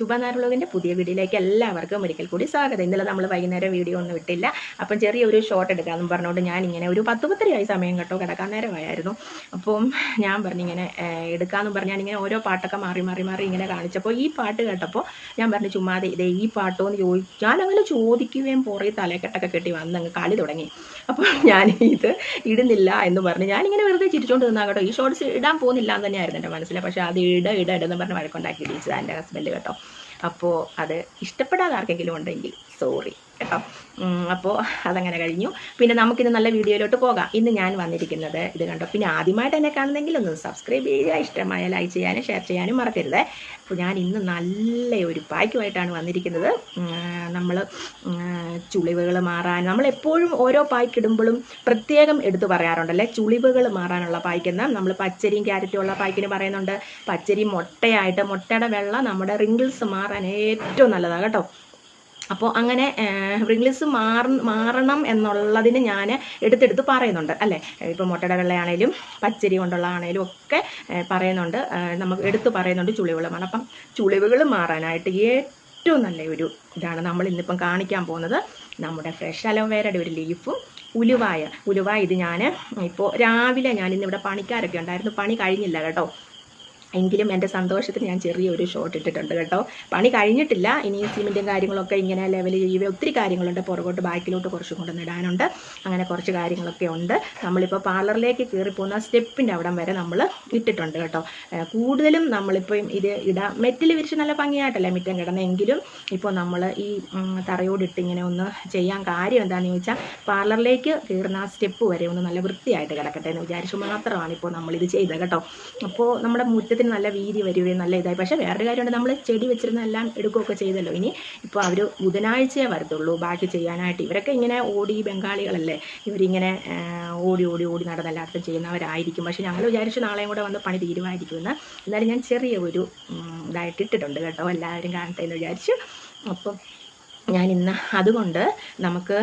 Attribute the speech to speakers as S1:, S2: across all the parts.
S1: ശുഭനാർ വ്ളോഗിന്റെ പുതിയ വീഡിയോയിലേക്ക് എല്ലാവർക്കും ഒരിക്കൽ കൂടി സ്വാഗതം. ഇന്നലെ നമ്മൾ വൈകുന്നേരം വീഡിയോ ഒന്നും വിട്ടില്ല അപ്പം ചെറിയൊരു ഷോട്ട് എടുക്കാമെന്ന് പറഞ്ഞുകൊണ്ട് ഞാൻ ഇങ്ങനെ ഒരു പത്ത് പത്തരയായി സമയം കേട്ടോ കിടക്കാൻ നേരമായിരുന്നു. അപ്പം ഞാൻ പറഞ്ഞു ഇങ്ങനെ എടുക്കാമെന്ന് പറഞ്ഞ് ഞാനിങ്ങനെ ഓരോ പാട്ടൊക്കെ മാറി മാറി മാറി ഇങ്ങനെ കാണിച്ചപ്പോൾ ഈ പാട്ട് കേട്ടപ്പോൾ ഞാൻ പറഞ്ഞു ചുമ്മാതെ ഇതേ ഈ പാട്ടോ എന്ന് ചോദിച്ചു ഞാനങ്ങനെ ചോദിക്കുകയും പുറകെ തലക്കെട്ടൊക്കെ കെട്ടി വന്ന് അങ്ങ് കളി തുടങ്ങി. അപ്പോൾ ഞാൻ ഇത് ഇടുന്നില്ല എന്ന് പറഞ്ഞ് ഞാനിങ്ങനെ വെറുതെ ചിരിച്ചുകൊണ്ട് നിന്നാ കേട്ടോ. ഈ ഷോർട്സ് ഇടാൻ പോകുന്നില്ല എന്ന് തന്നെയായിരുന്നു എന്റെ മനസ്സിൽ. പക്ഷേ അത് ഇട ഇട ഇടെന്ന് പറഞ്ഞ് വഴക്കുണ്ടാക്കി ഇടിച്ചത് എന്റെ ഹസ്ബൻഡ് കേട്ടോ. അപ്പോൾ അത് ഇഷ്ടപ്പെടാതെ ആർക്കെങ്കിലും ഉണ്ടെങ്കിൽ സോറി കേട്ടോ. അപ്പോൾ അതങ്ങനെ കഴിഞ്ഞു. പിന്നെ നമുക്കിന്ന് നല്ല വീഡിയോയിലോട്ട് പോകാം. ഇന്ന് ഞാൻ വന്നിരിക്കുന്നത് ഇത് കണ്ടോ? പിന്നെ ആദ്യമായിട്ട് എന്നെ കാണുന്നെങ്കിൽ ഒന്ന് സബ്സ്ക്രൈബ് ചെയ്യുക ഇഷ്ടമായ ലൈക്ക് ചെയ്യാനും ഷെയർ ചെയ്യാനും മറക്കരുത്. അപ്പോൾ ഞാൻ ഇന്ന് നല്ല ഒരു പായ്ക്കുമായിട്ടാണ് വന്നിരിക്കുന്നത്. നമ്മൾ ചുളിവുകൾ മാറാൻ നമ്മളെപ്പോഴും ഓരോ പായ്ക്കിടുമ്പോഴും പ്രത്യേകം എടുത്തു പറയാറുണ്ടല്ലേ ചുളിവുകൾ മാറാനുള്ള പായ്ക്കെന്ന് നമ്മൾ പച്ചരിയും ക്യാരറ്റും ഉള്ള പായ്ക്കിന് പറയുന്നുണ്ട്. പച്ചരി മുട്ടയായിട്ട് മുട്ടയുടെ വെള്ളം നമ്മുടെ റിങ്കിൾസ് മാറാൻ ഏറ്റവും നല്ലതാണ് കേട്ടോ. അപ്പോൾ അങ്ങനെ റിംഗ്ലിസ് മാറ മാറണം എന്നുള്ളതിന് ഞാൻ എടുത്തെടുത്ത് പറയുന്നുണ്ട് അല്ലേ? ഇപ്പോൾ മുട്ടയുടെ വെള്ളയാണേലും പച്ചരി കൊണ്ടുള്ള ആണേലും ഒക്കെ പറയുന്നുണ്ട്. നമുക്ക് എടുത്ത് പറയുന്നുണ്ട് ചുളിവുകൾ മാറണം അപ്പം ചുളിവുകൾ മാറാനായിട്ട് ഏറ്റവും നല്ല ഒരു ഇതാണ് നമ്മൾ ഇന്നിപ്പം കാണിക്കാൻ പോകുന്നത്. നമ്മുടെ ഫ്രഷ് അലോവേരയുടെ ഒരു ലീഫും ഉലുവായ ഉലുവായ ഇത് ഞാൻ ഇപ്പോൾ രാവിലെ ഞാൻ ഇന്നിവിടെ പണിക്കാരൊക്കെ ഉണ്ടായിരുന്നു. പണി കഴിഞ്ഞില്ല കേട്ടോ. എങ്കിലും എന്റെ സന്തോഷത്തിന് ഞാൻ ചെറിയൊരു ഷോട്ട് ഇട്ടിട്ടുണ്ട് കേട്ടോ. പണി കഴിഞ്ഞിട്ടില്ല. ഇനി സിമെന്റും കാര്യങ്ങളൊക്കെ ഇങ്ങനെ ലെവൽ ചെയ്യുക ഒത്തിരി കാര്യങ്ങളുണ്ട്. പുറകോട്ട് ബാക്കിലോട്ട് കുറച്ചും കൊണ്ട് ഇടാനുണ്ട് അങ്ങനെ കുറച്ച് കാര്യങ്ങളൊക്കെ ഉണ്ട്. നമ്മളിപ്പോൾ പാർലറിലേക്ക് കയറിപ്പോകുന്ന സ്റ്റെപ്പിന്റെ അവിടം വരെ നമ്മൾ ഇട്ടിട്ടുണ്ട് കേട്ടോ. കൂടുതലും നമ്മളിപ്പോൾ ഇത് ഇടാം മെറ്റിൽ വിരിച്ച് നല്ല ഭംഗിയായിട്ടല്ലേ മിറ്റം കിടന്നെങ്കിലും ഇപ്പോൾ നമ്മൾ ഈ തറയോടിട്ട് ഇങ്ങനെ ഒന്ന് ചെയ്യാൻ കാര്യം എന്താണെന്ന് ചോദിച്ചാൽ പാർലറിലേക്ക് കയറുന്ന ആ സ്റ്റെപ്പ് വരെ ഒന്ന് നല്ല വൃത്തിയായിട്ട് കിടക്കട്ടെ എന്ന് വിചാരിച്ചു മാത്രമാണ് ഇപ്പോൾ നമ്മളിത് ചെയ്തത് കേട്ടോ. അപ്പോൾ നമ്മുടെ മുറ്റത്തിന് നല്ല വീതി വരികയും നല്ല ഇതായി. പക്ഷേ വേറൊരു കാര്യമുണ്ട് നമ്മൾ ചെടി വെച്ചിരുന്ന എല്ലാം എടുക്കുകയൊക്കെ ചെയ്തല്ലോ. ഇനി ഇപ്പോൾ അവർ ബുധനാഴ്ചയേ വരത്തുള്ളൂ ബാക്കി ചെയ്യാനായിട്ട്. ഇവരൊക്കെ ഇങ്ങനെ ഓടി ബംഗാളികളല്ലേ? ഇവരിങ്ങനെ ഓടി ഓടി ഓടി നടന്ന് ചെയ്യുന്നവരായിരിക്കും. പക്ഷേ ഞങ്ങൾ വിചാരിച്ചു നാളെയും കൂടെ വന്ന് പണി തീരുമാനിക്കുമെന്ന് എന്നാലും ഞാൻ ചെറിയ ഒരു ഇതായിട്ട് ഇട്ടിട്ടുണ്ട് കേട്ടോ. എല്ലാവരും കാണട്ടെ എന്ന് വിചാരിച്ചു. അപ്പം ഞാൻ ഇന്ന് അതുകൊണ്ട് നമുക്ക്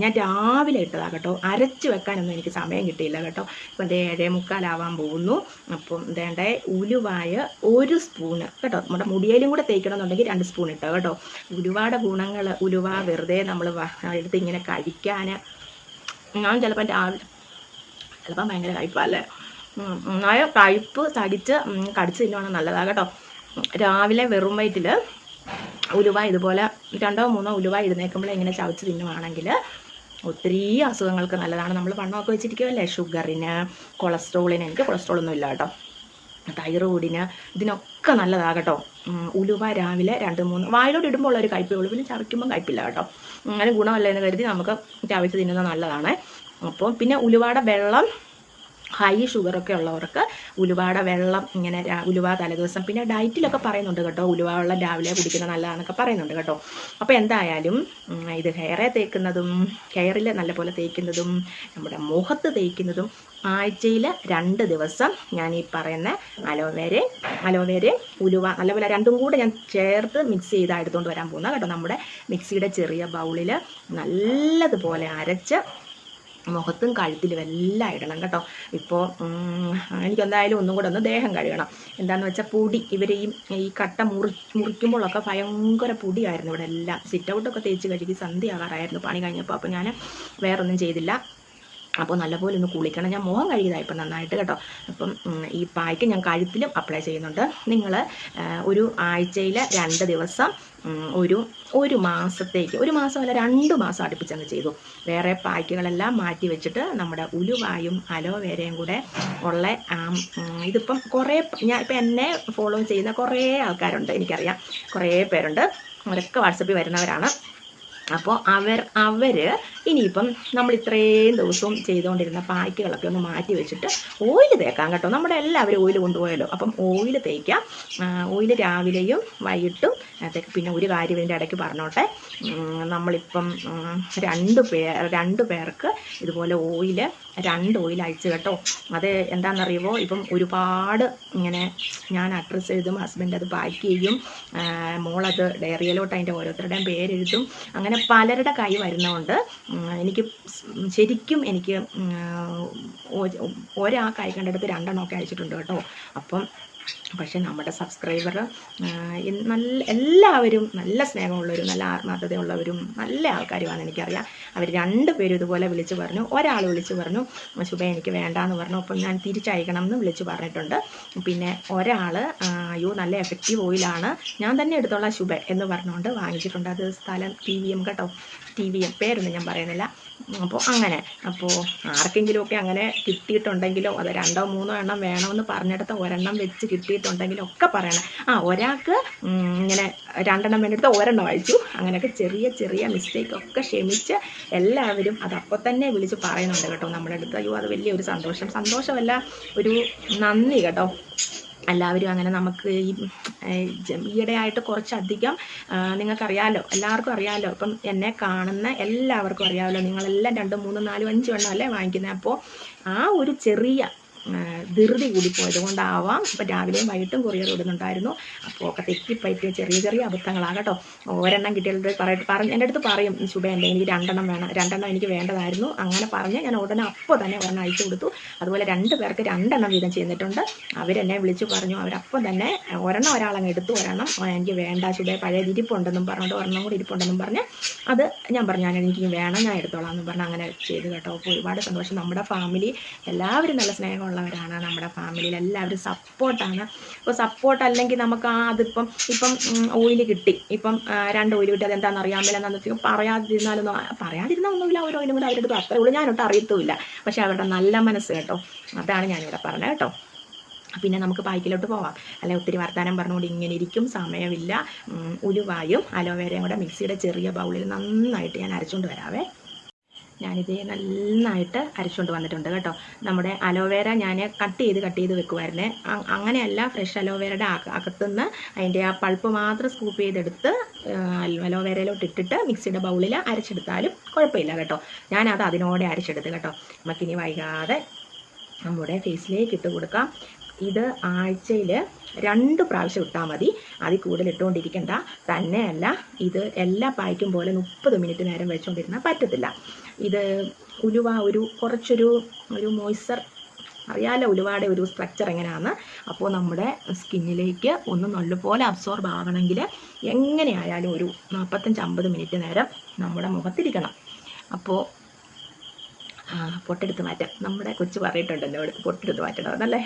S1: ഞാൻ രാവിലെ ഇട്ടതാണ് കേട്ടോ. അരച്ച് വെക്കാനൊന്നും എനിക്ക് സമയം കിട്ടിയില്ല കേട്ടോ. ഇപ്പം ദേ ഏഴേ മുക്കാലാവാൻ പോകുന്നു. അപ്പം വേണ്ടേ ഉലുവായ ഒരു സ്പൂണ് കേട്ടോ. നമ്മുടെ മുടിയിലും കൂടെ തേക്കണമെന്നുണ്ടെങ്കിൽ രണ്ട് സ്പൂൺ ഇട്ടോ കേട്ടോ. ഉലുവയുടെ ഗുണങ്ങൾ ഉലുവ വെറുതെ നമ്മൾ എടുത്ത് ഇങ്ങനെ കഴിക്കാൻ ഞാൻ ചിലപ്പോൾ രാവിലെ ചിലപ്പം ഭയങ്കര കഴിപ്പല്ലേ നന്നായ കഴിപ്പ് തടിച്ച് കടിച്ച് തിന്നുവാണെങ്കിൽ നല്ലതാണ് കേട്ടോ. രാവിലെ വെറും വയറ്റിൽ ഉലുവ ഇതുപോലെ രണ്ടോ മൂന്നോ ഉലുവ ഇരുന്നേക്കുമ്പോൾ ഇങ്ങനെ ചവച്ച് തിന്നുവാണെങ്കിൽ ഒത്തിരി അസുഖങ്ങൾക്ക് നല്ലതാണ്. നമ്മൾ പണ്ണമൊക്കെ വെച്ചിരിക്കുമല്ലേ ഷുഗറിന് കൊളസ്ട്രോളിന്. എനിക്ക് കൊളസ്ട്രോൾ ഒന്നും ഇല്ല കേട്ടോ. തൈറോയിഡിന് ഇതിനൊക്കെ നല്ലതാകട്ടോ. ഉലുവ രാവിലെ രണ്ട് മൂന്ന് വായിലോട്ട് ഇടുമ്പോൾ ഉള്ള ഒരു ഉള്ളൂ. പിന്നെ ചവയ്ക്കുമ്പോൾ കയ്പില്ല കേട്ടോ. അങ്ങനെ ഗുണമല്ല എന്ന് കരുതി നമുക്ക് ചവച്ച് തിന്നുന്നത് നല്ലതാണ്. അപ്പോൾ പിന്നെ ഉലുവയുടെ വെള്ളം ഹൈ ഷുഗറൊക്കെ ഉള്ളവർക്ക് ഉലുവാട വെള്ളം ഇങ്ങനെ ഉലുവ തലേദിവസം പിന്നെ ഡയറ്റിലൊക്കെ പറയുന്നുണ്ട് കേട്ടോ. ഉലുവ വെള്ളം രാവിലെ കുടിക്കുന്നത് നല്ലതാണെന്നൊക്കെ പറയുന്നുണ്ട് കേട്ടോ. അപ്പോൾ എന്തായാലും ഇത് ഹെയറെ തേക്കുന്നതും ഹെയറിൽ നല്ലപോലെ തേക്കുന്നതും നമ്മുടെ മുഖത്ത് തേക്കുന്നതും ആഴ്ചയിൽ രണ്ട് ദിവസം ഞാൻ ഈ പറയുന്ന അലോവേര അലോവേര ഉലുവ നല്ലപോലെ രണ്ടും കൂടെ ഞാൻ ചേർത്ത് മിക്സ് ചെയ്ത് എടുത്തുകൊണ്ട് വരാൻ പോകുന്ന കേട്ടോ. നമ്മുടെ മിക്സിയുടെ ചെറിയ ബൗളിൽ നല്ലതുപോലെ അരച്ച് മുഖത്തും കഴുത്തിലും എല്ലാം ഇടണം കേട്ടോ. ഇപ്പോൾ എനിക്കെന്തായാലും ഒന്നും കൂടെ ഒന്ന് ദേഹം കഴുകണം. എന്താണെന്ന് വെച്ചാൽ പൊടി ഇവർ ഈ ഈ കട്ട മുറി മുറിക്കുമ്പോഴൊക്കെ ഭയങ്കര പൊടിയായിരുന്നു ഇവിടെ എല്ലാം. സിറ്റൗട്ടൊക്കെ തേച്ച് കഴുകി സന്ധ്യയാകാറായിരുന്നു പണി കഴിഞ്ഞപ്പോൾ അപ്പോൾ ഞാൻ വേറൊന്നും ചെയ്തില്ല. അപ്പോൾ നല്ലപോലെ ഒന്ന് കുളിക്കണം. ഞാൻ മുഖം കഴുകിയതാണ് ഇപ്പം നന്നായിട്ട് കേട്ടോ. അപ്പം ഈ പായ്ക്ക് ഞാൻ കഴുത്തിലും അപ്ലൈ ചെയ്യുന്നുണ്ട്. നിങ്ങൾ ഒരു ആഴ്ചയിൽ രണ്ട് ദിവസം ഒരു ഒരു മാസത്തേക്ക് ഒരു മാസമല്ല രണ്ട് മാസം അടുപ്പിച്ചങ്ങ് ചെയ്തു. വേറെ പായ്ക്കുകളെല്ലാം മാറ്റി വെച്ചിട്ട് നമ്മുടെ ഉലുവായും അലോവേരയും കൂടെ ഉള്ള ഇതിപ്പം കുറേ ഞാൻ ഇപ്പം എന്നെ ഫോളോ ചെയ്യുന്ന കുറേ ആൾക്കാരുണ്ട് എനിക്കറിയാം. കുറേ പേരുണ്ട്. അവരൊക്കെ വാട്സപ്പിൽ വരുന്നവരാണ്. അപ്പോൾ അവർ അവർ ഇനിയിപ്പം നമ്മൾ ഇത്രയും ദിവസവും ചെയ്തുകൊണ്ടിരുന്ന പായ്ക്കുകളൊക്കെ ഒന്ന് മാറ്റി വെച്ചിട്ട് ഓയിൽ തേക്കാം കേട്ടോ. നമ്മുടെ എല്ലാവരും ഓയിൽ കൊണ്ടുപോയല്ലോ അപ്പം ഓയിൽ തേക്കാം. ഓയിൽ രാവിലെയും വൈകിട്ടും തേക്ക്. പിന്നെ ഒരു കാര്യം ഇതിന്റെ ഇടയ്ക്ക് പറഞ്ഞോട്ടെ. നമ്മളിപ്പം രണ്ട് പേർ രണ്ട് പേർക്ക് ഇതുപോലെ ഓയിൽ രണ്ട് ഓയിൽ അയച്ചു കേട്ടോ. അത് എന്താണെന്നറിയുമോ? ഇപ്പം ഒരുപാട് ഇങ്ങനെ ഞാൻ അഡ്രസ്സ് എഴുതും ഹസ്ബൻഡ് അത് പാക്ക് ചെയ്യും മോളത് ഡയറിയിലോട്ട് അതിന്റെ ഓരോരുത്തരുടെയും പേരെഴുതും. അങ്ങനെ പലരുടെ കൈ വരുന്നതുകൊണ്ട് എനിക്ക് ശരിക്കും എനിക്ക് ഒരാൾക്ക് ഒ- കൈ കണ്ടെടുത്ത് രണ്ടെണ്ണമൊക്കെ അയച്ചിട്ടുണ്ട് കേട്ടോ. അപ്പം പക്ഷേ നമ്മുടെ സബ്സ്ക്രൈബർ നല്ല എല്ലാവരും നല്ല സ്നേഹമുള്ളവരും നല്ല ആത്മാർത്ഥതയുള്ളവരും നല്ല ആൾക്കാരുമാണ് എനിക്കറിയാം. അവർ രണ്ട് പേരും ഇതുപോലെ വിളിച്ച് പറഞ്ഞു. ഒരാൾ വിളിച്ച് പറഞ്ഞു ശുഭ എനിക്ക് വേണ്ടാന്ന് പറഞ്ഞു. അപ്പം ഞാൻ തിരിച്ചയക്കണം എന്ന് വിളിച്ച് പറഞ്ഞിട്ടുണ്ട്. പിന്നെ ഒരാൾ അയ്യോ നല്ല എഫക്റ്റീവ് ഓയിലാണ് ഞാൻ തന്നെ എടുത്തോളാം ശുഭ എന്ന് പറഞ്ഞുകൊണ്ട് വാങ്ങിച്ചിട്ടുണ്ട്. അത് സ്ഥലം ടി വി എം കേട്ടോ. ടി വി എം പേരൊന്നും ഞാൻ പറയുന്നില്ല. അപ്പോൾ അങ്ങനെ. അപ്പോൾ ആർക്കെങ്കിലുമൊക്കെ അങ്ങനെ കിട്ടിയിട്ടുണ്ടെങ്കിലോ അത് രണ്ടോ മൂന്നോ എണ്ണം വേണമെന്ന് പറഞ്ഞെടുത്ത ഒരെണ്ണം വെച്ച് കിട്ടിയിട്ടുണ്ടെങ്കിലോ ഒക്കെ പറയണം. ആ ഒരാൾക്ക് ഇങ്ങനെ രണ്ടെണ്ണം വേണ്ടിയിട്ട് ഒരെണ്ണം വായിച്ചു അങ്ങനെയൊക്കെ ചെറിയ ചെറിയ മിസ്റ്റേക്ക് ഒക്കെ ക്ഷമിച്ച് എല്ലാവരും അത് അപ്പോൾ തന്നെ വിളിച്ച് പറയുന്നുണ്ട് കേട്ടോ നമ്മുടെ അടുത്ത്. അയ്യോ അത് വലിയൊരു സന്തോഷം. സന്തോഷമല്ല ഒരു നന്ദി കേട്ടോ. എല്ലാവരും അങ്ങനെ നമുക്ക് ഈ ഈയിടെയായിട്ട് കുറച്ചധികം നിങ്ങൾക്കറിയാമല്ലോ എല്ലാവർക്കും അറിയാമല്ലോ ഇപ്പം എന്നെ കാണുന്ന എല്ലാവർക്കും അറിയാമല്ലോ നിങ്ങളെല്ലാം രണ്ട് മൂന്ന് നാല് അഞ്ച് എണ്ണം അല്ലേ വാങ്ങിക്കുന്നത് അപ്പോൾ ആ ഒരു ചെറിയ ധൃതി കൂടി പോയത് കൊണ്ടാവാം. ഇപ്പം രാവിലെയും വൈകിട്ടും കൊറിയർ ഇടുന്നുണ്ടായിരുന്നു. അപ്പോൾ ഒക്കെ തെറ്റിപ്പറ്റിയ ചെറിയ ചെറിയ അബദ്ധങ്ങളാകട്ടോ ഒരെണ്ണം കിട്ടിയത് പറയട്ടെ പറഞ്ഞ് എന്റെ അടുത്ത് പറയും ശുഭ എന്റെ എനിക്ക് രണ്ടെണ്ണം വേണം. രണ്ടെണ്ണം എനിക്ക് വേണ്ടതായിരുന്നു. അങ്ങനെ പറഞ്ഞ് ഞാൻ ഉടനെ അപ്പോൾ തന്നെ ഒരെണ്ണം അയച്ചു കൊടുത്തു. അതുപോലെ രണ്ട് പേർക്ക് രണ്ടെണ്ണം വീതം ചെയ്തിട്ടുണ്ട്. അവരെന്നെ വിളിച്ചു പറഞ്ഞു അവരപ്പം തന്നെ ഒരെണ്ണം ഒരാളങ്ങ് എടുത്തു ഒരെണ്ണം എനിക്ക് വേണ്ട ശുഭ പഴയത് ഇരിപ്പുണ്ടെന്നും പറഞ്ഞിട്ട് ഒരെണ്ണം കൂടി ഇരിപ്പുണ്ടെന്നും പറഞ്ഞ് അത് ഞാൻ പറഞ്ഞു ഞാൻ എനിക്ക് വേണം ഞാൻ എടുത്തോളാം എന്ന് പറഞ്ഞ് അങ്ങനെ ചെയ്ത് കേട്ടോ. അപ്പോൾ ഒരുപാട് സന്തോഷം. നമ്മുടെ ഫാമിലി എല്ലാവരും നല്ല സ്നേഹമുള്ളവരാണ് നമ്മുടെ ഫാമിലിയിൽ എല്ലാവരും സപ്പോർട്ടാണ് അപ്പോൾ സപ്പോർട്ട് അല്ലെങ്കിൽ നമുക്ക് ആ അതിപ്പം ഇപ്പം ഓയിൽ കിട്ടി. ഇപ്പം രണ്ട് ഓയിൽ കിട്ടി. അതെന്താണെന്ന് അറിയാൻ മേലെ എന്താണെന്ന് പറയാതിരുന്നാലൊന്നും പറയാതിരുന്ന ഒന്നുമില്ല. ഒരു ഓയിലും കൂടെ അവരുടെ അത്ര ഉള്ളൂ. ഞാനൊട്ടും അറിയത്തുമില്ല. പക്ഷേ അവരുടെ നല്ല മനസ്സ് കേട്ടോ. അതാണ് ഞാനിവിടെ പറഞ്ഞത് കേട്ടോ. പിന്നെ നമുക്ക് പായ്ക്കിലോട്ട് പോവാം. അല്ലെ ഒത്തിരി വർത്തമാനം പറഞ്ഞുകൊണ്ട് ഇങ്ങനെ ഇരിക്കും. സമയമില്ല. ഉലുവായും അലോവേരയും കൂടെ മിക്സിയുടെ ചെറിയ ബൗളിൽ നന്നായിട്ട് ഞാൻ അരച്ചുകൊണ്ട് വരാവേ. ഞാനിതേ നന്നായിട്ട് അരച്ചുകൊണ്ട് വന്നിട്ടുണ്ട് കേട്ടോ. നമ്മുടെ അലോവേര ഞാൻ കട്ട് ചെയ്ത് കട്ട് ചെയ്ത് വെക്കുമായിരുന്നേ അങ്ങനെയല്ല ഫ്രഷ് അലോവേരയുടെ അകത്തുനിന്ന് അതിന്റെ ആ പൾപ്പ് മാത്രം സ്കൂപ്പ് ചെയ്തെടുത്ത് അലോവേരയിലോട്ട് ഇട്ടിട്ട് മിക്സിയുടെ ബൗളിൽ അരച്ചെടുത്താലും കുഴപ്പമില്ല കേട്ടോ. ഞാനത് അതിനോടെ അരച്ചെടുത്ത് കേട്ടോ. നമുക്കിനി വൈകാതെ നമ്മുടെ ഫേസിലേക്ക് ഇട്ട് കൊടുക്കാം. ഇത് ആഴ്ചയിൽ രണ്ട് പ്രാവശ്യം ഇട്ടാൽ മതി. അതിൽ കൂടുതൽ ഇട്ടുകൊണ്ടിരിക്കേണ്ട. തന്നെയല്ല ഇത് എല്ലാ പായ്ക്കും പോലെ മുപ്പത് മിനിറ്റ് നേരം വെച്ചുകൊണ്ടിരുന്നാൽ പറ്റത്തില്ല. ഇത് ഉലുവ ഒരു കുറച്ചൊരു ഒരു മോയ്സ്ചർ അറിയാലോ ഉലുവയുടെ ഒരു സ്ട്രക്ചർ എങ്ങനെയാണ് അപ്പോൾ നമ്മുടെ സ്കിന്നിലേക്ക് ഒന്ന് നല്ലപോലെ അബ്സോർബ് ആവണമെങ്കിൽ എങ്ങനെയായാലും ഒരു നാൽപ്പത്തഞ്ച് അമ്പത് മിനിറ്റ് നേരം നമ്മുടെ മുഖത്തിരിക്കണം. അപ്പോൾ പൊട്ടെടുത്ത് മാറ്റാം. നമ്മുടെ കൊച്ചു പറഞ്ഞിട്ടുണ്ടല്ലോ അവിടെ പൊട്ടെടുത്ത് മാറ്റണം അതല്ലേ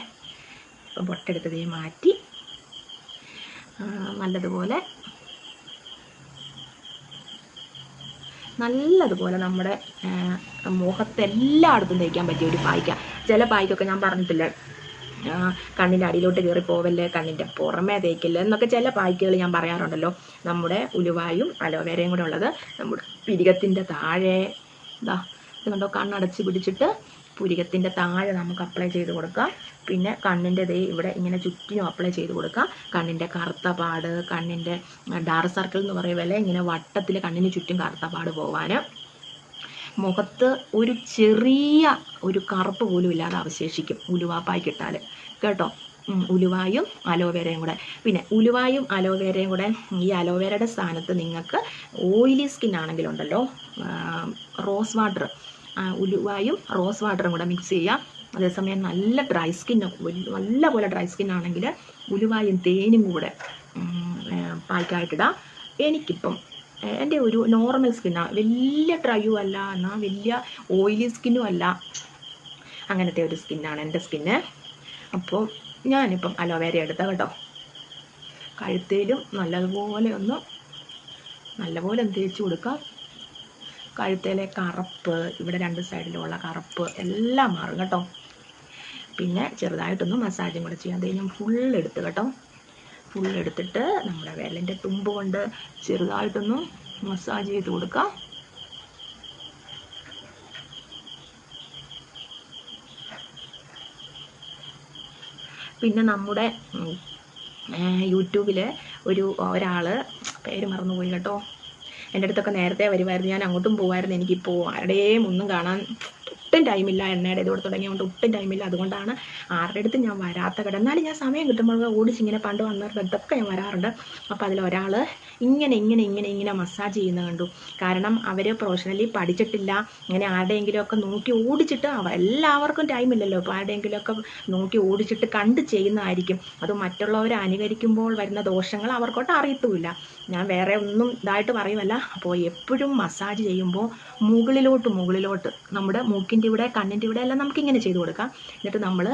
S1: അപ്പോൾ പൊട്ടെടുത്തതേ മാറ്റി നല്ലതുപോലെ നല്ലതുപോലെ നമ്മുടെ മുഖത്ത് എല്ലായിടത്തും തേക്കാൻ പറ്റിയ ഒരു പായ്ക്ക. ചില പായ്ക്കൊക്കെ ഞാൻ പറഞ്ഞിട്ടില്ലേ കണ്ണിന്റെ അടിയിലോട്ട് കയറി പോവല്ലേ കണ്ണിന്റെ പുറമേ തേക്കില്ല എന്നൊക്കെ ചില പായ്ക്കുകൾ ഞാൻ പറയാറുണ്ടല്ലോ. നമ്മുടെ ഉലുവായും അലോവേരയും കൂടെ ഉള്ളത് നമ്മുടെ പിരികത്തിന്റെ താഴെ ഇത് കണ്ടോ കണ്ണടച്ച് പിടിച്ചിട്ട് പുരികത്തിന്റെ താഴെ നമുക്ക് അപ്ലൈ ചെയ്ത് കൊടുക്കാം. പിന്നെ കണ്ണിന്റെ ദേ ഇവിടെ ഇങ്ങനെ ചുറ്റിനും അപ്ലൈ ചെയ്ത് കൊടുക്കാം. കണ്ണിന്റെ കറുത്ത പാട് കണ്ണിന്റെ ഡാർക്ക് സർക്കിൾ എന്ന് പറയുമ്പോൾ ഇങ്ങനെ വട്ടത്തിൽ കണ്ണിന് ചുറ്റും കറുത്ത പാട് മുഖത്ത് ഒരു ചെറിയ ഒരു കറുപ്പ് പോലും ഇല്ലാതെ അവശേഷിക്കും ഉലുവാപ്പായി ഇട്ടാൽ കേട്ടോ? ഉലുവായും അലോവേരയും കൂടെ. പിന്നെ ഉലുവായും അലോവേരയും കൂടെ ഈ അലോവേരയുടെ സ്ഥാനത്ത് നിങ്ങൾക്ക് ഓയിലി സ്കിൻ ആണെങ്കിലുണ്ടല്ലോ റോസ് വാട്ടർ ഉലുവായും റോസ് വാട്ടറും കൂടെ മിക്സ് ചെയ്യാം. അതേസമയം നല്ല ഡ്രൈ സ്കിൻ നല്ല പോലെ ഡ്രൈ സ്കിൻ ആണെങ്കിൽ ഉലുവായും തേനും കൂടെ പാക്കായിട്ടിടാം എനിക്കിപ്പം എന്റെ ഒരു നോർമൽ സ്കിന്നാണ് വലിയ ഡ്രൈയും അല്ല എന്നാൽ വലിയ ഓയിലി സ്കിന്നും അല്ല. അങ്ങനത്തെ ഒരു സ്കിന്നാണ് എന്റെ സ്കിന്ന് അപ്പോൾ ഞാനിപ്പം അലോവേര എടുത്ത കേട്ടോ. കഴുത്തേലും നല്ലതുപോലെ ഒന്ന് നല്ലപോലെ ഒന്ന് തേച്ച് കൊടുക്കാം. കഴുത്തേലെ കറുപ്പ് ഇവിടെ രണ്ട് സൈഡിലുള്ള കറുപ്പ് എല്ലാം മാറും കേട്ടോ. പിന്നെ ചെറുതായിട്ടൊന്ന് മസാജും കൂടെ ചെയ്യാം. അതേ ഞാൻ ഫുൾ എടുത്ത് കേട്ടോ. ഫുൾ എടുത്തിട്ട് നമ്മുടെ വിരലിന്റെ തുമ്പ് കൊണ്ട് ചെറുതായിട്ടൊന്ന് മസാജ് ചെയ്ത് കൊടുക്കാം. പിന്നെ നമ്മുടെ യൂട്യൂബിലെ ഒരു ഒരാൾ പേര് മറന്നുപോയി കേട്ടോ. എന്റെ അടുത്തൊക്കെ നേരത്തെ വരുമായിരുന്നു. ഞാൻ അങ്ങോട്ടും പോകുമായിരുന്നു എനിക്കിപ്പോൾ ആരുടെയും ഒന്നും കാണാൻ ഒട്ടും ടൈമില്ല എണ്ണയുടെ ഇതോടെ തുടങ്ങിയതുകൊണ്ട് ഒട്ടും ടൈമില്ല അതുകൊണ്ടാണ് ആരുടെ അടുത്ത് ഞാൻ വരാത്ത കട. എന്നാലും ഞാൻ സമയം കിട്ടുമ്പോൾ ഓടിച്ചിങ്ങനെ പണ്ട് വന്നിടത്തൊക്കെ ഞാൻ വരാറുണ്ട്. അപ്പോൾ അതിലൊരാൾ ഇങ്ങനെ ഇങ്ങനെ ഇങ്ങനെ ഇങ്ങനെ മസാജ് ചെയ്യുന്ന കണ്ടു. കാരണം അവർ പ്രൊഫഷണലി പഠിച്ചിട്ടില്ല. ഇങ്ങനെ ആരുടെയെങ്കിലുമൊക്കെ നോക്കി ഓടിച്ചിട്ട് എല്ലാവർക്കും ടൈമില്ലല്ലോ അപ്പോൾ ആരുടെയെങ്കിലുമൊക്കെ നോക്കി ഓടിച്ചിട്ട് കണ്ട് ചെയ്യുന്നതായിരിക്കും. അത് മറ്റുള്ളവരെ അനുകരിക്കുമ്പോൾ വരുന്ന ദോഷങ്ങൾ അവർക്കോട്ട് അറിയത്തുമില്ല. ഞാൻ വേറെ ഒന്നും ഇതായിട്ട് പറയുമല്ല അപ്പോൾ എപ്പോഴും മസാജ് ചെയ്യുമ്പോൾ മുകളിലോട്ട് മുകളിലോട്ട് നമ്മുടെ മൂക്കിന്റെ ഇവിടെ കണ്ണിന്റെ ഇവിടെ എല്ലാം നമുക്കിങ്ങനെ ചെയ്ത് കൊടുക്കാം. എന്നിട്ട് നമ്മൾ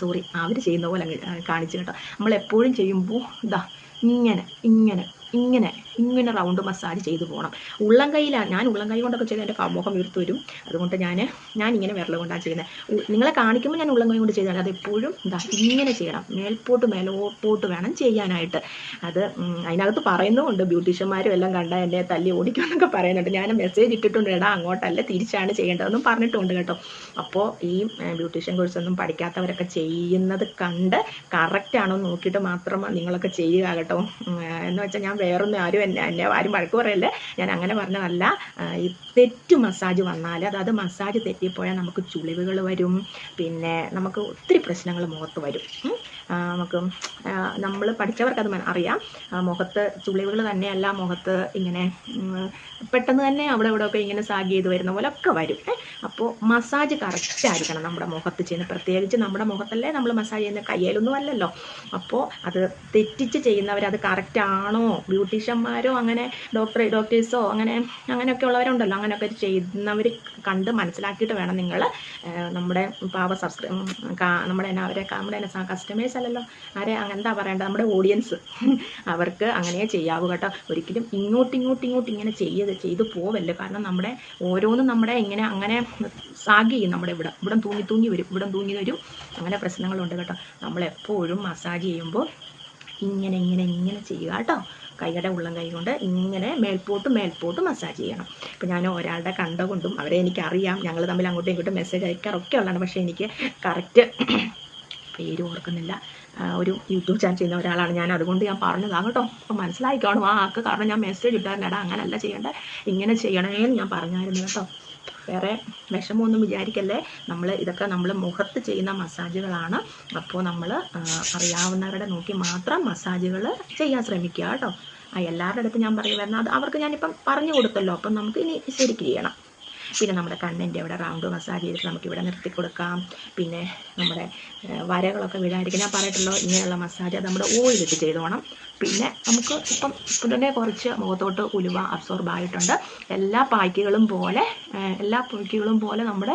S1: സോറി അവർ ചെയ്യുന്ന പോലെ കാണിച്ചു കേട്ടോ. നമ്മൾ എപ്പോഴും ചെയ്യുമ്പോൾ ഇതാ ഇങ്ങനെ ഇങ്ങനെ ഇങ്ങനെ ഇങ്ങനെ റൗണ്ട് മസാജ് ചെയ്തു പോകണം ഉള്ളം കൈയിലാണ് ഞാൻ ഉള്ളം കൈ കൊണ്ടൊക്കെ ചെയ്ത് എന്റെ മുഖം വീർത്ത് വരും അതുകൊണ്ട് ഞാൻ ഞാൻ ഇങ്ങനെ വിരൽ കൊണ്ടാണ് ചെയ്യുന്നത്. നിങ്ങളെ കാണിക്കുമ്പോൾ ഞാൻ ഉള്ളം കൈ കൊണ്ട് ചെയ്താൽ അത് എപ്പോഴും ഇതാ ഇങ്ങനെ ചെയ്യണം. മേൽപോട്ട് മേലോട്ട് വേണം ചെയ്യാനായിട്ട്. അത് അതിനകത്ത് പറയുന്നുമുണ്ട്. ബ്യൂട്ടീഷ്യന്മാരും എല്ലാം കണ്ട എന്നെ തല്ലി ഓടിക്കുമെന്നൊക്കെ പറയുന്നുണ്ട്. ഞാൻ മെസ്സേജ് ഇട്ടിട്ടുണ്ട്. എടാ അങ്ങോട്ടല്ല തിരിച്ചാണ് ചെയ്യേണ്ടതെന്നും പറഞ്ഞിട്ടുണ്ട് കേട്ടോ. അപ്പോൾ ഈ ബ്യൂട്ടീഷ്യൻ കോഴ്സ് ഒന്നും പഠിക്കാത്തവരൊക്കെ ചെയ്യുന്നത് കണ്ട് കറക്റ്റ് ആണോ നോക്കിയിട്ട് മാത്രം നിങ്ങളൊക്കെ ചെയ്യുക കേട്ടോ. എന്ന് വെച്ചാൽ ഞാൻ വേറൊന്നും ആരും എന്നെ ആരും വഴക്ക് പറയല്ലേ? ഞാൻ അങ്ങനെ പറഞ്ഞതല്ല. തെറ്റ് മസാജ് വന്നാൽ അതായത് മസാജ് തെറ്റിപ്പോയാൽ നമുക്ക് ചുളിവുകൾ വരും. പിന്നെ നമുക്ക് ഒത്തിരി പ്രശ്നങ്ങൾ മുഖത്ത് വരും. നമുക്ക് നമ്മൾ പഠിച്ചവർക്ക് അത് അറിയാം. മുഖത്ത് ചുളിവുകൾ തന്നെയല്ല മുഖത്ത് ഇങ്ങനെ പെട്ടെന്ന് തന്നെ അവിടെ ഇവിടെ ഒക്കെ ഇങ്ങനെ സാഗ് ചെയ്ത് വരുന്ന പോലെ ഒക്കെ വരും. അപ്പോൾ മസാജ് കറക്റ്റ് ആയിരിക്കണം നമ്മുടെ മുഖത്ത് ചെയ്യുന്നത് പ്രത്യേകിച്ച് നമ്മുടെ മുഖത്തല്ലേ നമ്മൾ മസാജ് ചെയ്യുന്ന കയ്യിലൊന്നും അല്ലല്ലോ. അപ്പോൾ അത് തെറ്റിച്ച് ചെയ്യുന്നവർ അത് കറക്റ്റ് ആണോ? ബ്യൂട്ടീഷ്യന്മാരോ അങ്ങനെ ഡോക്ടർ ഡോക്ടേഴ്സോ അങ്ങനെ അങ്ങനെയൊക്കെ ഉള്ളവരുണ്ടല്ലോ. അങ്ങനെയൊക്കെ ചെയ്യുന്നവർ കണ്ട് മനസ്സിലാക്കിയിട്ട് വേണം നിങ്ങൾ നമ്മുടെ പാവ സബ്സ്ക്രൈ നമ്മുടെ എന്നാ അവരെ നമ്മുടെ എന്നാ കസ്റ്റമേഴ്സ് അല്ലല്ലോ ആരെ അങ്ങനെന്താ പറയേണ്ടത്? നമ്മുടെ ഓഡിയൻസ് അവർക്ക് അങ്ങനെ ചെയ്യാവൂ കേട്ടോ. ഒരിക്കലും ഇങ്ങോട്ട് ഇങ്ങോട്ട് ഇങ്ങോട്ട് ഇങ്ങനെ ചെയ്ത് ചെയ്ത് പോവല്ലോ. കാരണം നമ്മുടെ ഓരോന്നും നമ്മുടെ ഇങ്ങനെ അങ്ങനെ സാഗ് ചെയ്യും നമ്മുടെ ഇവിടെ. ഇവിടെ തൂങ്ങി തൂങ്ങി വരും ഇവിടെ തൂങ്ങി വരും. അങ്ങനെ പ്രശ്നങ്ങളുണ്ട് കേട്ടോ. നമ്മളെപ്പോഴും മസാജ് ചെയ്യുമ്പോൾ ഇങ്ങനെ ഇങ്ങനെ ഇങ്ങനെ ചെയ്യുക കേട്ടോ. കൈയുടെ ഉള്ളം കൈ കൊണ്ട് ഇങ്ങനെ മേൽപോട്ട് മേൽപോട്ട് മസാജ് ചെയ്യണം. ഇപ്പം ഞാൻ ഒരാളുടെ കണ്ടുകൊണ്ടും അവരെ എനിക്കറിയാം. ഞങ്ങൾ തമ്മിൽ അങ്ങോട്ടും ഇങ്ങോട്ടും മെസ്സേജ് അയക്കാറൊക്കെ ഉള്ളതാണ്. പക്ഷേ എനിക്ക് കറക്റ്റ് പേര് ഓർക്കുന്നില്ല. ഒരു യൂട്യൂബ് ചാനൽ ചെയ്യുന്ന ഒരാളാണ്. ഞാൻ അതുകൊണ്ട് ഞാൻ പറഞ്ഞതാണ് കേട്ടോ. അപ്പം മനസ്സിലായിക്കോണം ആ ആൾക്ക് കാരണം ഞാൻ മെസ്സേജ് ഇട്ടായിരുന്നേടാ അങ്ങനല്ല ചെയ്യേണ്ടത് ഇങ്ങനെ ചെയ്യണേന്ന് ഞാൻ പറഞ്ഞായിരുന്നു കേട്ടോ. വേറെ വിഷമമൊന്നും വിചാരിക്കല്ലേ? നമ്മൾ ഇതൊക്കെ നമ്മൾ മുഖത്ത് ചെയ്യുന്ന മസാജുകളാണ്. അപ്പോൾ നമ്മൾ അറിയാവുന്നവരുടെ നോക്കി മാത്രം മസാജുകൾ ചെയ്യാൻ ശ്രമിക്കുക കേട്ടോ. ആ എല്ലാവരുടെ അടുത്ത് ഞാൻ പറയുമായിരുന്നു അത് അവർക്ക് ഞാനിപ്പം പറഞ്ഞു കൊടുത്തല്ലോ. അപ്പം നമുക്ക് ഇനി ശരിക്ക് ചെയ്യണം. പിന്നെ നമ്മുടെ കണ്ണിന്റെ അവിടെ റൗണ്ട് മസാജ് ചെയ്തിട്ട് നമുക്ക് ഇവിടെ നിർത്തി കൊടുക്കാം പിന്നെ നമ്മുടെ വരകളൊക്കെ വീഴാതിരിക്കും ഞാൻ പറഞ്ഞിട്ടുള്ളൂ ഇങ്ങനെയുള്ള മസാജ് അത് നമ്മുടെ ഓയിലിട്ട് ചെയ്തോണം. പിന്നെ നമുക്ക് ഇപ്പം ഉടനെ കുറച്ച് മുഖത്തോട്ട് ഉലുവ അബ്സോർബ് ആയിട്ടുണ്ട്. എല്ലാ പായ്ക്കുകളും പോലെ എല്ലാ പായ്ക്കുകളും പോലെ നമ്മുടെ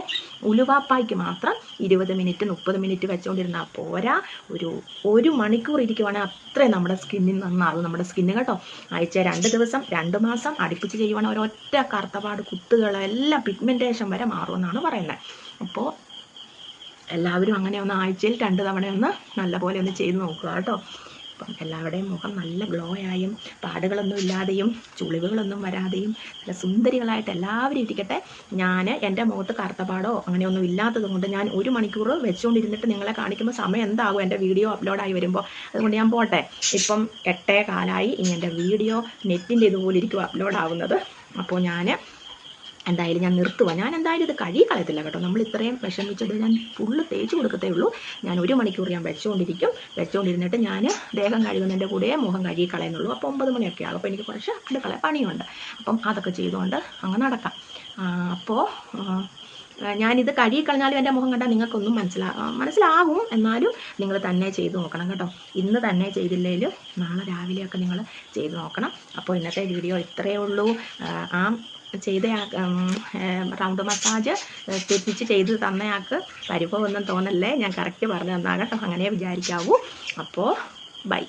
S1: ഉലുവ പായ്ക്ക് മാത്രം ഇരുപത് മിനിറ്റ് മുപ്പത് മിനിറ്റ് വെച്ചുകൊണ്ടിരുന്നാൽ പോരാ. ഒരു ഒരു മണിക്കൂർ ഇരിക്കുവാണെങ്കിൽ അത്രയും നമ്മുടെ സ്കിന്നിൽ നന്നാകും നമ്മുടെ സ്കിന്ന് കേട്ടോ ആഴ്ച രണ്ട് ദിവസം രണ്ട് മാസം അടുപ്പിച്ച് ചെയ്യുവാണെങ്കിൽ ഒരൊറ്റ കറുത്തപാട് കുത്തുകളെല്ലാം പിഗ്മെന്റേഷൻ വരെ മാറുമെന്നാണ് പറയുന്നത്. അപ്പോൾ എല്ലാവരും അങ്ങനെ ഒന്ന് ആഴ്ചയിൽ രണ്ട് തവണ ഒന്ന് നല്ലപോലെ ഒന്ന് ചെയ്ത് നോക്കുക കേട്ടോ. അപ്പം എല്ലാവരുടെയും മുഖം നല്ല ഗ്ലോ ആയും പാടുകളൊന്നും ഇല്ലാതെയും ചുളിവുകളൊന്നും വരാതെയും നല്ല സുന്ദരികളായിട്ട് എല്ലാവരും ഇരിക്കട്ടെ. ഞാൻ എന്റെ മുഖത്ത് കറുത്തപാടോ അങ്ങനെയൊന്നും ഇല്ലാത്തത് കൊണ്ട് ഞാൻ ഒരു മണിക്കൂർ വെച്ചുകൊണ്ടിരുന്നിട്ട് നിങ്ങളെ കാണിക്കുമ്പോൾ സമയം എന്താകും എന്റെ വീഡിയോ അപ്ലോഡായി വരുമ്പോൾ? അതുകൊണ്ട് ഞാൻ പോട്ടെ. ഇപ്പം എട്ടേ കാലായി ഇനി എന്റെ വീഡിയോ നെറ്റിന്റെ ഇതുപോലെ ഇരിക്കും അപ്ലോഡ് ആവുന്നത്. അപ്പോൾ ഞാൻ എന്തായാലും ഞാൻ നിർത്തുവാ. ഞാൻ എന്തായാലും ഇത് കഴുകി കളയത്തില്ല കേട്ടോ. നമ്മൾ ഇത്രയും വിഷമിച്ചത് ഞാൻ ഫുള്ള് തേച്ച് കൊടുക്കത്തേ ഉള്ളൂ. ഞാൻ ഒരു മണിക്കൂർ ഞാൻ വെച്ചുകൊണ്ടിരിക്കും വെച്ചുകൊണ്ടിരുന്നിട്ട് ഞാൻ ദേഹം കഴുകുന്നതിന്റെ കൂടെ മുഖം കഴുകി കളയുന്നുള്ളൂ. അപ്പോൾ ഒമ്പത് മണിയൊക്കെ ആകും അപ്പോൾ എനിക്ക് കുറച്ച് അടുക്കള പണിയുണ്ട്. അപ്പം അതൊക്കെ ചെയ്തുകൊണ്ട് അങ്ങ് നടക്കാം. അപ്പോൾ ഞാനിത് കഴുകി കളഞ്ഞാലും എന്റെ മുഖം കണ്ടാൽ നിങ്ങൾക്കൊന്നും മനസ്സിലാ മനസ്സിലാകും എന്നാലും നിങ്ങൾ തന്നെ ചെയ്ത് നോക്കണം കേട്ടോ. ഇന്ന് തന്നെ ചെയ്തില്ലെങ്കിലും നാളെ രാവിലെയൊക്കെ നിങ്ങൾ ചെയ്ത് നോക്കണം. അപ്പോൾ ഇന്നത്തെ വീഡിയോ ഇത്രയേ ഉള്ളൂ. ആ ചെയ്ത റൗണ്ട് മസാജ് തെറ്റിച്ച് ചെയ്ത് തന്നയാൾക്ക് പരിഭവമൊന്നും തോന്നല്ലേ? ഞാൻ കറക്റ്റ് പറഞ്ഞു തന്നാകട്ടോ അങ്ങനെ വിചാരിക്കാവൂ. അപ്പോൾ ബൈ